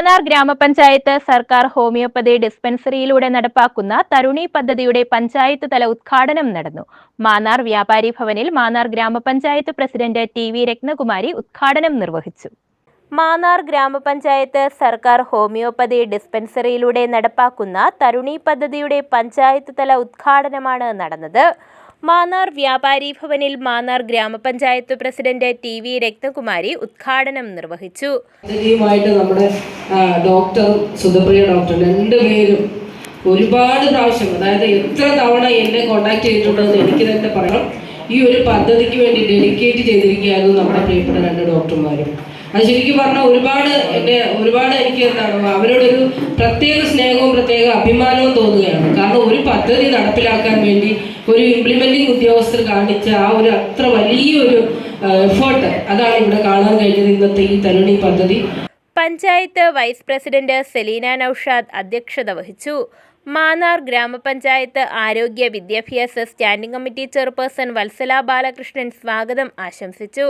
മാന്നാർ ഗ്രാമപഞ്ചായത്ത് സർക്കാർ ഹോമിയോപ്പതി ഡിസ്പെൻസറിയിലൂടെ നടപ്പാക്കുന്ന തരുണി പദ്ധതിയുടെ പഞ്ചായത്ത് തല ഉദ്ഘാടനം നടന്നു. മാന്നാർ വ്യാപാരി ഭവനിൽ മാന്നാർ ഗ്രാമപഞ്ചായത്ത് പ്രസിഡന്റ് ടി വി രത്നകുമാരി ഉദ്ഘാടനം നിർവഹിച്ചു. മാന്നാർ ഗ്രാമപഞ്ചായത്ത് സർക്കാർ ഹോമിയോപ്പതി ഡിസ്പെൻസറിയിലൂടെ നടപ്പാക്കുന്ന തരുണി പദ്ധതിയുടെ പഞ്ചായത്ത് തല ഉദ്ഘാടനമാണ് നടന്നത്. മാന്നാർ വ്യാപാരി ഭവനിൽ മാന്നാർ ഗ്രാമപഞ്ചായത്ത് പ്രസിഡന്റ് ടി വി രത്നകുമാരി ഉദ്ഘാടനം നിർവഹിച്ചു. നമ്മുടെ ഡോക്ടർ സുധപ്രിയ ഡോക്ടർ രണ്ടുപേരും ഒരുപാട് പ്രാവശ്യം അതായത് എത്ര തവണ എന്നെ കോണ്ടാക്ട് ചെയ്തിട്ടുണ്ടെന്ന് എനിക്ക് തന്നെ പറയണം. ഈ ഒരു പദ്ധതിക്ക് വേണ്ടി ഡെഡിക്കേറ്റ് ചെയ്തിരിക്കുകയായിരുന്നു നമ്മുടെ പ്രിയപ്പെട്ട രണ്ട് ഡോക്ടർമാരും. അത് ശരിക്കും പറഞ്ഞാൽ ഒരുപാട് എന്റെ ഒരുപാട് എനിക്ക് എന്താണ് അവരോടൊരു പ്രത്യേക സ്നേഹവും പ്രത്യേക അഭിമാനവും തോന്നുകയാണ്. കാരണം പദ്ധതി നടപ്പിലാക്കാൻ വേണ്ടി ഒരു ഇംപ്ലിമെന്റിംഗ് ഉദ്യോഗസ്ഥർ കാണിച്ച ആ ഒരു അത്ര വലിയൊരു എഫേർട്ട് അതാണ് ഇവിടെ കാണാൻ കഴിഞ്ഞത് ഇന്നത്തെ ഈ തരുണി പദ്ധതി. പഞ്ചായത്ത് വൈസ് പ്രസിഡന്റ് സെലീന നൌഷാദ് അധ്യക്ഷത വഹിച്ചു. മാന്നാർ ഗ്രാമപഞ്ചായത്ത് ആരോഗ്യ വിദ്യാഭ്യാസ standing committee chairperson Vatsala Balakrishnan സ്വാഗതം ആശംസിച്ചു.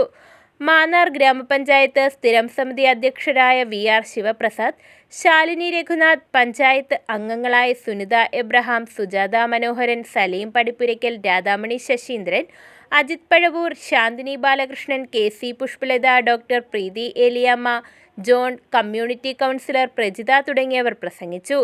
മാന്നാർ ഗ്രാമപഞ്ചായത്ത് സ്ഥിരം സമിതി അധ്യക്ഷരായ വി ആർ ശിവപ്രസാദ് ശാലിനി രഘുനാഥ് പഞ്ചായത്ത് അംഗങ്ങളായ Sunitha Abraham Sujatha Manoharan Saleem Padippurakkal Radhamani Sasindran Ajith Pazhavoor Shanthini Balakrishnan K C Pushpalatha doctor Preethi Eliyamma John community counsellor Prajitha തുടങ്ങിയവർ പ്രസംഗിച്ചു.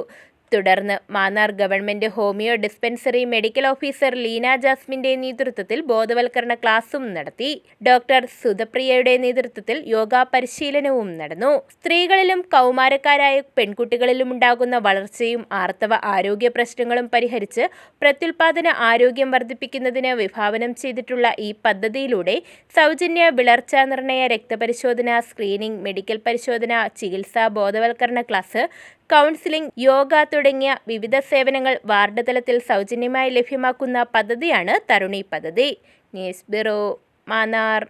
തുടർന്ന് Mannar government homeo dispensary medical officer Leena ജാസ്മിന്റെ നേതൃത്വത്തിൽ ബോധവൽക്കരണ ക്ലാസും നടത്തി. Doctor സുധപ്രിയയുടെ നേതൃത്വത്തിൽ യോഗ പരിശീലനവും നടന്നു. സ്ത്രീകളിലും കൗമാരക്കാരായ പെൺകുട്ടികളിലും ഉണ്ടാകുന്ന വളർച്ചയും ആർത്തവ ആരോഗ്യ പ്രശ്നങ്ങളും പരിഹരിച്ച് പ്രത്യുൽപാദന ആരോഗ്യം വർദ്ധിപ്പിക്കുന്നതിന് വിഭാവനം ചെയ്തിട്ടുള്ള ഈ പദ്ധതിയിലൂടെ സൗജന്യ വിളർച്ച നിർണയ രക്തപരിശോധന സ്ക്രീനിംഗ് മെഡിക്കൽ പരിശോധന ചികിത്സാ ബോധവൽക്കരണ ക്ലാസ് കൗൺസിലിംഗ് യോഗ തുടങ്ങിയ വിവിധ സേവനങ്ങൾ വാർഡ് തലത്തിൽ സൗജന്യമായി ലഭ്യമാക്കുന്ന പദ്ധതിയാണ് തരുണി പദ്ധതി. News bureau Mannar.